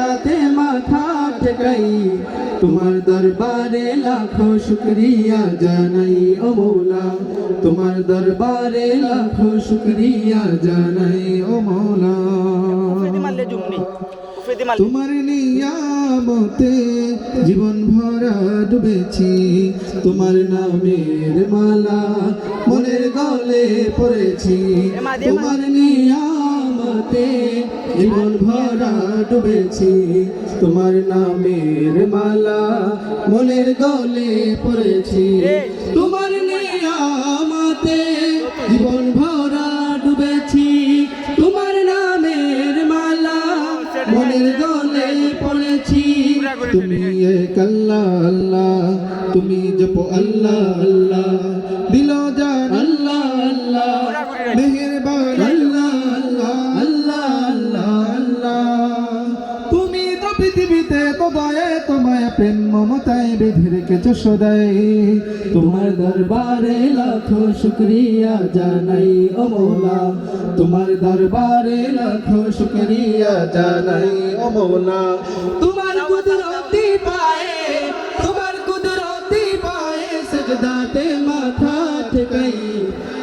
সেজদাতে মাথা ঠেকাই। তোমার দরবারে লাখো শুক্রিয়া জানাই ও মৌলা। তোমার দরবারে লাখো শুক্রিয়া জানাই ও মৌলা। তোমার নিয়ামতে জীবন ভরা ডুবেছি। তোমার নামের মালা মনের গলে পড়েছি। তোমার নিয়ামতে জীবন ভরা ডুবেছি। তোমার নামের মালা মনের গলে পড়েছি। তোমার নিয়ামতে জীবন ভরা ডুবেছি। তোমার নামের মালা মনের গলে পড়েছি। তুমি এক আল্লাহ আল্লাহ, তুমি জপ আল্লাহ আল্লাহ, দিল পৃথিবীতে তো দয়ে তোমায় প্রেম, মমতায় বেঁধে রেখেছো সদাই। তোমার দরবারে লাখো শুক্রিয়া জানাই, ও মৌলা। তোমার দরবারে লাখো শুক্রিয়া জানাই, ও মৌলা। তোমার কুদরতি পায়ে, তোমার কুদরতি পায়ে সজদাতে মাথা ঠেকাই।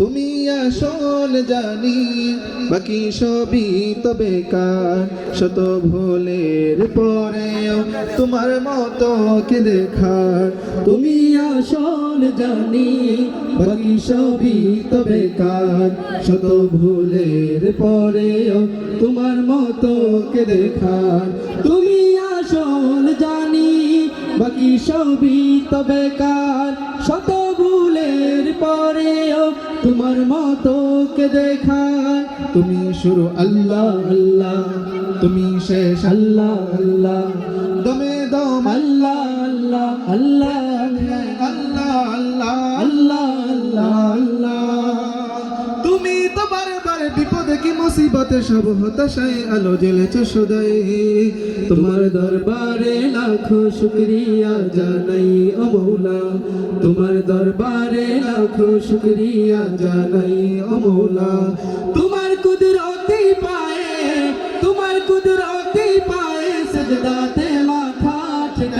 তুমি আসল জানি, বাকি সবই তো বেকার। শত ভুলের পরেও তোমার মতো কে দেখার? তুমি আসল জানি, বাকি সবই তো বেকার। শত ভুলের পরেও তোমার মতো কে দেখার? তুমি আসল জানি, বাকি সবই তো বেকার। শত পরেও তোমার মতো কে দেখার তুমি শুরু আল্লাহ আল্লাহ। তুমি শেষ, আল্লাহ আল্লাহ। দমে দম, আল্লাহ আল্লাহ আল্লাহ। মুসিবতে সব হতাশায় আলো জ্বলেছে সদাই। তোমার দরবারে লাখো শুক্রিয়া জানাই ও মৌলা। তোমার দরবারে লাখো শুক্রিয়া জানাই ও মৌলা। তোমার কুদরতি পায়ে, তোমার কুদরতি পায়ে সজদাতে